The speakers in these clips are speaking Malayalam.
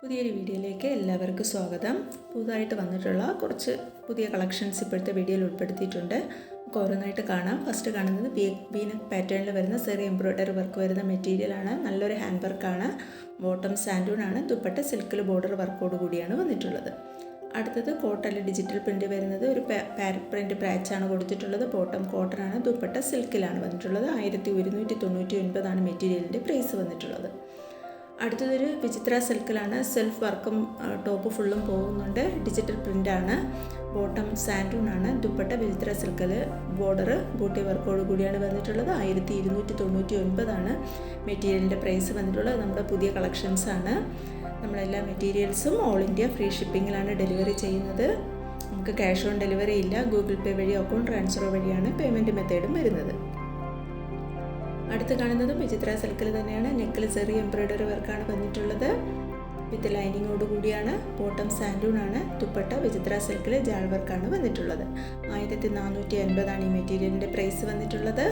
പുതിയൊരു വീഡിയോയിലേക്ക് എല്ലാവർക്കും സ്വാഗതം. പുതുതായിട്ട് വന്നിട്ടുള്ള കുറച്ച് പുതിയ കളക്ഷൻസ് ഇപ്പോഴത്തെ വീഡിയോയിൽ ഉൾപ്പെടുത്തിയിട്ടുണ്ട്. നമുക്ക് ഓരോന്നായിട്ട് കാണാം. ഫസ്റ്റ് കാണുന്നത് ബി ബീനക് പാറ്റേണിൽ വരുന്ന ചെറിയ എംബ്രോയ്ഡറി വർക്ക് വരുന്ന മെറ്റീരിയലാണ് നല്ലൊരു ഹാൻഡ് വർക്കാണ് ബോട്ടം സാൻഡൂൺ ആണ്. ദുപ്പട്ട സിൽക്കിൽ ബോർഡർ വർക്കോട് കൂടിയാണ് വന്നിട്ടുള്ളത്. അടുത്തത് കോട്ടണിൽ ഡിജിറ്റൽ പ്രിന്റ് വരുന്നത് ഒരു പാരറ്റ് പ്രിന്റ് പാച്ചാണ് കൊടുത്തിട്ടുള്ളത്. ബോട്ടം കോട്ടൺ ആണ്. ദുപ്പട്ട സിൽക്കിലാണ് വന്നിട്ടുള്ളത്. ആയിരത്തി ഒരുന്നൂറ്റി തൊണ്ണൂറ്റി ഒൻപതാണ് മെറ്റീരിയലിന്റെ പ്രൈസ് വന്നിട്ടുള്ളത്. അടുത്തതൊരു വിചിത്ര സിൽക്കിലാണ് സെൽഫ് വർക്കും ടോപ്പ് ഫുള്ളും പോകുന്നുണ്ട്. ഡിജിറ്റൽ പ്രിന്റാണ് ബോട്ടം സാൻഡൂൺ ആണ് ദുപ്പട്ട വിചിത്ര സിൽക്കിൽ ബോർഡർ ബൂട്ടി വർക്കോട് കൂടിയാണ് വന്നിട്ടുള്ളത്. ആയിരത്തി ഇരുന്നൂറ്റി തൊണ്ണൂറ്റി ഒൻപതാണ് മെറ്റീരിയലിന്റെ പ്രൈസ് വന്നിട്ടുള്ളത്. നമ്മുടെ പുതിയ കളക്ഷൻസ് ആണ് നമ്മളെല്ലാ മെറ്റീരിയൽസും ഓൾ ഇന്ത്യ ഫ്രീ ഷിപ്പിങ്ങിലാണ് ഡെലിവറി ചെയ്യുന്നത്. നമുക്ക് ക്യാഷ് ഓൺ ഡെലിവറി ഇല്ല. ഗൂഗിൾ പേ വഴിയോ അക്കൗണ്ട് ട്രാൻസ്ഫർ വഴിയാണ് പേയ്മെന്റ് മെത്തേഡും വരുന്നത്. അടുത്ത് കാണുന്നത് വിചിത്ര സിൽക്കിൽ തന്നെയാണ്. നെക്കിൽ ചെറിയ എംബ്രോയ്ഡറി വർക്കാണ് വന്നിട്ടുള്ളത്. വിത്ത് ലൈനിങ്ങോട് കൂടിയാണ്. ബോട്ടം സാൻഡൂൺ ആണ്. ദുപ്പട്ട വിചിത്ര സിൽക്കിൽ ജാൾ വർക്കാണ് വന്നിട്ടുള്ളത്. ആയിരത്തി നാനൂറ്റി അൻപതാണ് ഈ മെറ്റീരിയലിന്റെ പ്രൈസ് വന്നിട്ടുള്ളത്.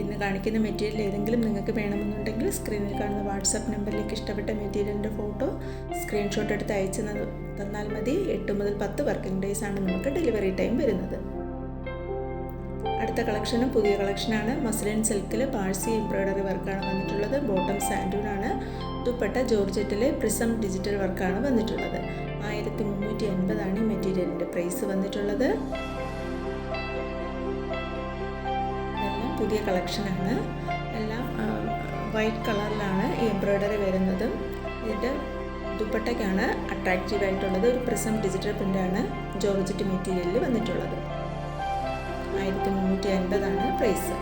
ഇന്ന് കാണിക്കുന്ന മെറ്റീരിയൽ ഏതെങ്കിലും നിങ്ങൾക്ക് വേണമെന്നുണ്ടെങ്കിൽ സ്ക്രീനിൽ കാണുന്ന വാട്സപ്പ് നമ്പറിലേക്ക് ഇഷ്ടപ്പെട്ട മെറ്റീരിയലിന്റെ ഫോട്ടോ സ്ക്രീൻഷോട്ട് എടുത്ത് അയച്ചു തന്നാൽ മതി. എട്ട് മുതൽ പത്ത് വർക്കിംഗ് ഡേയ്സ് ആണ് നമുക്ക് ഡെലിവറി ടൈം വരുന്നത്. അടുത്ത കളക്ഷനും പുതിയ കളക്ഷനാണ്. മസ്ലിൻ സിൽക്കിൽ പാഴ്സി എംബ്രോയ്ഡറി വർക്കാണ് വന്നിട്ടുള്ളത്. ബോട്ടം സാൻഡൂൺ ആണ് ദുപ്പട്ട ജോർജറ്റിലെ പ്രിസം ഡിജിറ്റൽ വർക്കാണ് വന്നിട്ടുള്ളത്. ആയിരത്തി മുന്നൂറ്റി എൺപതാണ് ഈ മെറ്റീരിയലിന്റെ പ്രൈസ് വന്നിട്ടുള്ളത്. എല്ലാം പുതിയ കളക്ഷനാണ്. എല്ലാം വൈറ്റ് കളറിലാണ് ഈ എംബ്രോയ്ഡറി വരുന്നതും. ഇതിന്റെ ദുപ്പട്ടയ്ക്കാണ് അട്രാക്റ്റീവ് ആയിട്ടുള്ളത് ഒരു പ്രിസം ഡിജിറ്റൽ പ്രിന്റാണ് ജോർജറ്റ് മെറ്റീരിയലിൽ വന്നിട്ടുള്ളത്. ആയിരത്തി മുന്നൂറ്റി അൻപതാണ് പ്രൈസ്.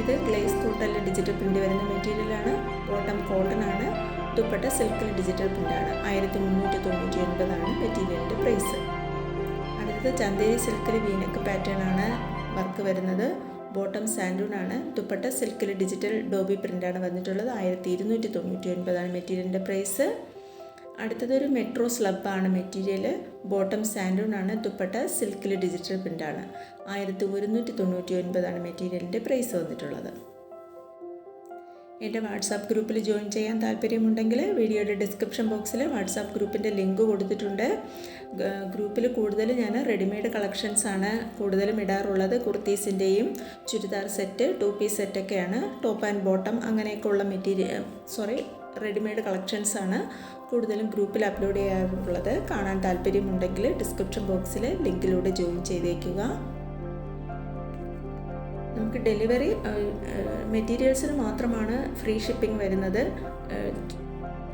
ഇത് ഗ്ലേസ് കോട്ടണിൽ ഡിജിറ്റൽ പ്രിന്റ് വരുന്ന മെറ്റീരിയലാണ് ബോട്ടം കോട്ടൺ ആണ്. ദുപ്പട്ട സിൽക്കിൽ ഡിജിറ്റൽ പ്രിന്റാണ് ആയിരത്തി മുന്നൂറ്റി തൊണ്ണൂറ്റി ഒൻപതാണ് മെറ്റീരിയലിന്റെ പ്രൈസ്. അടുത്തത് ചന്തേരി സിൽക്കിൽ വീനക്ക് പാറ്റേൺ ആണ് വർക്ക് വരുന്നത്. ബോട്ടം സാൻഡൂൺ ആണ്. ദുപ്പട്ട സിൽക്കിൽ ഡിജിറ്റൽ ഡോബി പ്രിന്റാണ് വന്നിട്ടുള്ളത്. ആയിരത്തി ഇരുന്നൂറ്റി തൊണ്ണൂറ്റി ഒൻപതാണ് മെറ്റീരിയലിന്റെ പ്രൈസ്. അടുത്തതൊരു മെട്രോ സ്ലബാണ്. മെറ്റീരിയൽ ബോട്ടം ആണ് ദുപ്പട്ട സിൽക്കിൽ ഡിജിറ്റൽ പ്രിന്റാണ് ആയിരത്തി ഒരുന്നൂറ്റി തൊണ്ണൂറ്റി ഒൻപതാണ് മെറ്റീരിയലിന്റെ പ്രൈസ് വന്നിട്ടുള്ളത്. എന്റെ വാട്സാപ്പ് ഗ്രൂപ്പിൽ ജോയിൻ ചെയ്യാൻ താല്പര്യമുണ്ടെങ്കിൽ വീഡിയോയുടെ ഡിസ്ക്രിപ്ഷൻ ബോക്സിൽ വാട്സാപ്പ് ഗ്രൂപ്പിന്റെ ലിങ്ക് കൊടുത്തിട്ടുണ്ട്. ഗ്രൂപ്പിൽ കൂടുതൽ ഞാൻ റെഡിമെയ്ഡ് കളക്ഷൻസാണ് കൂടുതലും ഇടാറുള്ളത്. കുർത്തീസിന്റെയും ചുരിദാർ സെറ്റ് ടു പീസ് സെറ്റൊക്കെയാണ്. ടോപ്പ് ആൻഡ് ബോട്ടം അങ്ങനെയൊക്കെയുള്ള മെറ്റീരിയൽ സോറി റെഡിമെയ്ഡ് കളക്ഷൻസ് ആണ് കൂടുതലും ഗ്രൂപ്പിൽ അപ്ലോഡ് ചെയ്യാറുള്ളത്. കാണാൻ താല്പര്യമുണ്ടെങ്കിൽ ഡിസ്ക്രിപ്ഷൻ ബോക്സിൽ ലിങ്കിലൂടെ ജോയിൻ ചെയ്തേക്കുക. നമുക്ക് ഡെലിവറി മെറ്റീരിയൽസിന് മാത്രമാണ് ഫ്രീ ഷിപ്പിംഗ് വരുന്നത്.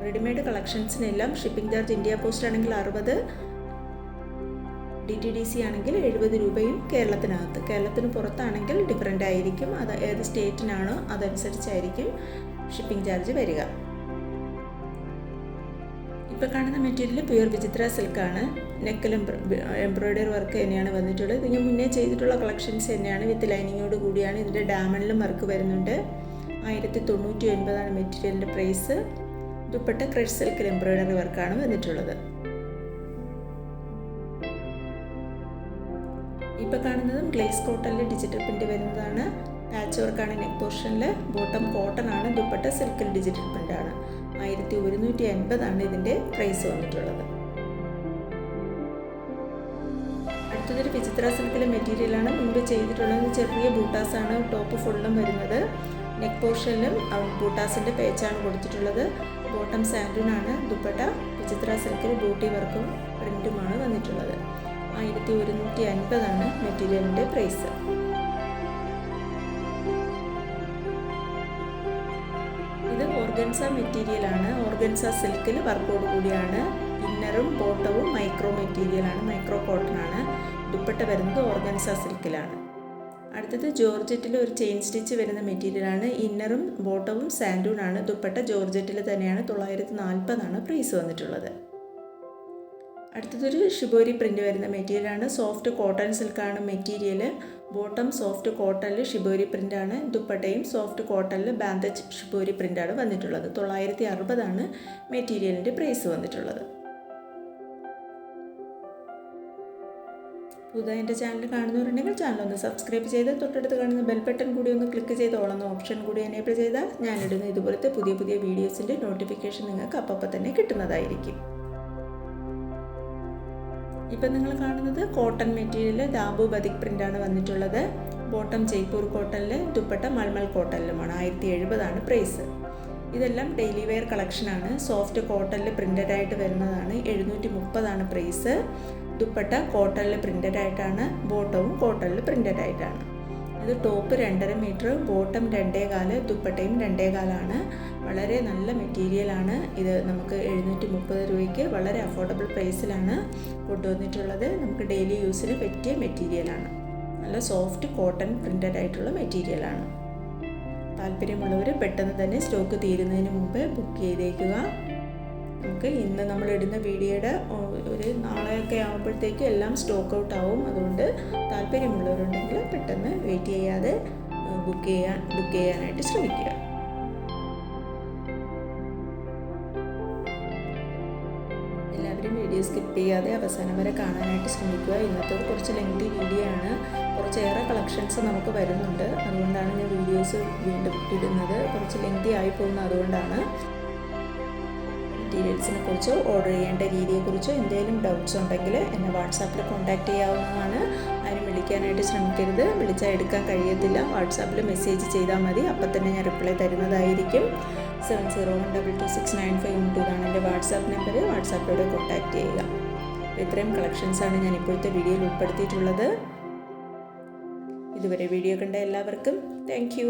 റെഡിമെയ്ഡ് കളക്ഷൻസിനെല്ലാം ഷിപ്പിംഗ് ചാർജ് ഇന്ത്യ പോസ്റ്റ് ആണെങ്കിൽ അറുപത് ഡി ടി ഡി സി ആണെങ്കിൽ എഴുപത് രൂപയും കേരളത്തിനകത്ത്. കേരളത്തിന് പുറത്താണെങ്കിൽ ഡിഫറെന്റ് ആയിരിക്കും. അത് ഏത് സ്റ്റേറ്റിനാണോ അതനുസരിച്ചായിരിക്കും ഷിപ്പിംഗ് ചാർജ് വരിക. ഇപ്പോൾ കാണുന്ന മെറ്റീരിയൽ പ്യുർ വിചിത്ര സിൽക്കാണ്. നെക്കലും എംബ്രോയ്ഡറി വർക്ക് തന്നെയാണ് വന്നിട്ടുള്ളത്. ഇതിന് മുന്നേ ചെയ്തിട്ടുള്ള കളക്ഷൻസ് തന്നെയാണ് വിത്ത് ലൈനിങ്ങോട് കൂടിയാണ് ഇതിന്റെ ഡാമണിലും വർക്ക് വരുന്നുണ്ട്. ആയിരത്തി തൊണ്ണൂറ്റി ഒൻപതാണ് മെറ്റീരിയലിന്റെ പ്രൈസ് ദുപ്പട്ട ക്രഷ് സിൽക്കിൽ എംബ്രോയ്ഡറി വർക്കാണ് വന്നിട്ടുള്ളത്. ഇപ്പോൾ കാണുന്നതും ഗ്ലേസ് കോട്ടണിൽ ഡിജിറ്റൽ പ്രിന്റ് വരുന്നതാണ്. പാച്ച് വർക്കാണ് നെക്ക് പോർഷനിൽ ബോട്ടം കോട്ടൺ ആണ്. ദുപ്പട്ട സിൽക്കിൽ ഡിജിറ്റൽ പ്രിന്റ് ആണ്. ആയിരത്തി ഒരുന്നൂറ്റി അൻപതാണ് ഇതിന്റെ പ്രൈസ് വന്നിട്ടുള്ളത്. അടുത്തതൊരു വിചിത്രാസനത്തിലെ മെറ്റീരിയലാണ് മുൻപ് ചെയ്തിട്ടുള്ളത് ചെറിയ ബൂട്ടാസാണ്. ടോപ്പ് ഫുള്ളും വരുന്നത്. നെക്ക് പോർഷനിലും ബൂട്ടാസിന്റെ പേച്ചാണ് കൊടുത്തിട്ടുള്ളത്. ബോട്ടം സാൻഡൂണാണ് ദുപ്പട്ട. വിചിത്രാസനത്തിൽ ബൂട്ടി വർക്കും പ്രിന്റുമാണ് വന്നിട്ടുള്ളത്. ആയിരത്തി ഒരുന്നൂറ്റി അൻപതാണ് മെറ്റീരിയലിന്റെ പ്രൈസ് ഓർഗൻസ മെറ്റീരിയലാണ്. ഓർഗൻസ സിൽക്കിൽ വർക്കോട് കൂടിയാണ്. ഇന്നറും ബോട്ടവും മൈക്രോ മെറ്റീരിയലാണ്. മൈക്രോ കോട്ടൺ ആണ് ദുപ്പട്ട വരുന്നത് ഓർഗൻസ സിൽക്കിലാണ്. അടുത്തത് ജോർജറ്റിൽ ഒരു ചെയിൻ സ്റ്റിച്ച് വരുന്ന മെറ്റീരിയലാണ്. ഇന്നറും ബോട്ടവും സാൻഡൂൺ ആണ്. ദുപ്പട്ട ജോർജറ്റിൽ തന്നെയാണ്. തൊള്ളായിരത്തി നാൽപ്പതാണ് പ്രൈസ് വന്നിട്ടുള്ളത്. അടുത്തതൊരു ഷിബോരി പ്രിന്റ് വരുന്ന മെറ്റീരിയലാണ് സോഫ്റ്റ് കോട്ടൺ സിൽക്കാണ് മെറ്റീരിയൽ ബോട്ടം സോഫ്റ്റ് കോട്ടണിൽ ഷിബോരി പ്രിന്റാണ് ദുപ്പട്ടയും സോഫ്റ്റ് കോട്ടണിൽ ബാന്തജ് ഷിബോരി പ്രിന്റാണ് വന്നിട്ടുള്ളത്. തൊള്ളായിരത്തി അറുപതാണ് മെറ്റീരിയലിന്റെ പ്രൈസ് വന്നിട്ടുള്ളത്. പുതുതായി എന്റെ ചാനൽ കാണുന്നവരുണ്ടെങ്കിൽ ചാനൽ ഒന്ന് സബ്സ്ക്രൈബ് ചെയ്ത് തൊട്ടടുത്ത് കാണുന്ന ബെൽ ബട്ടൺ കൂടി ഒന്ന് ക്ലിക്ക് ചെയ്ത് ഓളുന്ന ഓപ്ഷൻ കൂടി എനേബിൾ ചെയ്താൽ ഞാനിടുന്ന ഇതുപോലത്തെ പുതിയ പുതിയ വീഡിയോസിന്റെ നോട്ടിഫിക്കേഷൻ നിങ്ങൾക്ക് അപ്പം തന്നെ കിട്ടുന്നതായിരിക്കും. ഇപ്പം നിങ്ങൾ കാണുന്നത് കോട്ടൺ മെറ്റീരിയൽ ദാബു ബതിക് പ്രിന്റാണ് വന്നിട്ടുള്ളത്. ബോട്ടം ജയ്പൂർ കോട്ടണിൽ ദുപ്പട്ട മൾമൽ കോട്ടണിലുമാണ്. ആയിരത്തി എഴുപതാണ് പ്രൈസ്. ഇതെല്ലാം ഡെയിലി വെയർ കളക്ഷനാണ്. സോഫ്റ്റ് കോട്ടണിൽ പ്രിന്റഡ് ആയിട്ട് വരുന്നതാണ്. എഴുന്നൂറ്റി മുപ്പതാണ് പ്രൈസ്. ദുപ്പട്ട കോട്ടണിൽ പ്രിന്റഡ് ആയിട്ടാണ്. ബോട്ടവും കോട്ടണിൽ പ്രിന്റഡ് ആയിട്ടാണ്. ഇത് ടോപ്പ് രണ്ടര മീറ്റർ ബോട്ടം രണ്ടേ കാൽ ദുപ്പട്ടയും രണ്ടേ കാലാണ്. വളരെ നല്ല മെറ്റീരിയലാണ് ഇത് നമുക്ക് എഴുന്നൂറ്റി മുപ്പത് രൂപയ്ക്ക് വളരെ അഫോർഡബിൾ പ്രൈസിലാണ് കൊണ്ടുവന്നിട്ടുള്ളത്. നമുക്ക് ഡെയിലി യൂസിന് പറ്റിയ മെറ്റീരിയലാണ് നല്ല സോഫ്റ്റ് കോട്ടൺ പ്രിന്റഡ് ആയിട്ടുള്ള മെറ്റീരിയലാണ് താല്പര്യമുള്ളവർ പെട്ടെന്ന് തന്നെ സ്റ്റോക്ക് തീരുന്നതിന് മുമ്പ് ബുക്ക് ചെയ്തേക്കുക. നമുക്ക് ഇന്ന് നമ്മൾ ഇടുന്ന വീഡിയോയുടെ ഒരു നാളെയൊക്കെ ആകുമ്പോഴത്തേക്കും എല്ലാം സ്റ്റോക്ക് ഔട്ട് ആവും. അതുകൊണ്ട് താല്പര്യമുള്ളവരുണ്ടെങ്കിൽ പെട്ടെന്ന് വെയിറ്റ് ചെയ്യാതെ ബുക്ക് ചെയ്യാൻ ബുക്ക് ചെയ്യാനായിട്ട് ശ്രമിക്കുക. എല്ലാവരും വീഡിയോ സ്കിപ്പ് ചെയ്യാതെ അവസാനം വരെ കാണാനായിട്ട് ശ്രമിക്കുക. ഇന്നത്തെ കുറച്ച് ലെങ്തി വീഡിയോ ആണ്. കുറച്ചേറെ കളക്ഷൻസ് നമുക്ക് വരുന്നുണ്ട്. അതുകൊണ്ടാണ് ഞാൻ വീഡിയോസ് വീണ്ടും ഇടുന്നത്. കുറച്ച് ലെങ്തി ആയി പോകുന്നത് അതുകൊണ്ടാണ്. മെറ്റീരിയൽസിനെ കുറിച്ചോ ഓർഡർ ചെയ്യേണ്ട രീതിയെക്കുറിച്ചോ എന്തെങ്കിലും ഡൗട്ട്സ് ഉണ്ടെങ്കിൽ എന്നെ വാട്സാപ്പിൽ കോൺടാക്റ്റ് ചെയ്യാവുന്നതാണ്. ആരും വിളിക്കാനായിട്ട് ശ്രമിക്കരുത്. വിളിച്ചാൽ എടുക്കാൻ കഴിയത്തില്ല. വാട്സാപ്പിൽ മെസ്സേജ് ചെയ്താൽ മതി. അപ്പം തന്നെ ഞാൻ റിപ്ലൈ തരുന്നതായിരിക്കും. Seven zero one double two six nine five two ആണ് എന്റെ വാട്സാപ്പ് നമ്പർ വാട്സാപ്പിലൂടെ കോൺടാക്റ്റ് ചെയ്യുക. ഇത്രയും കളക്ഷൻസാണ് ഞാൻ ഇപ്പോഴത്തെ വീഡിയോയിൽ ഉൾപ്പെടുത്തിയിട്ടുള്ളത്. ഇതുവരെ വീഡിയോ കണ്ട എല്ലാവർക്കും താങ്ക്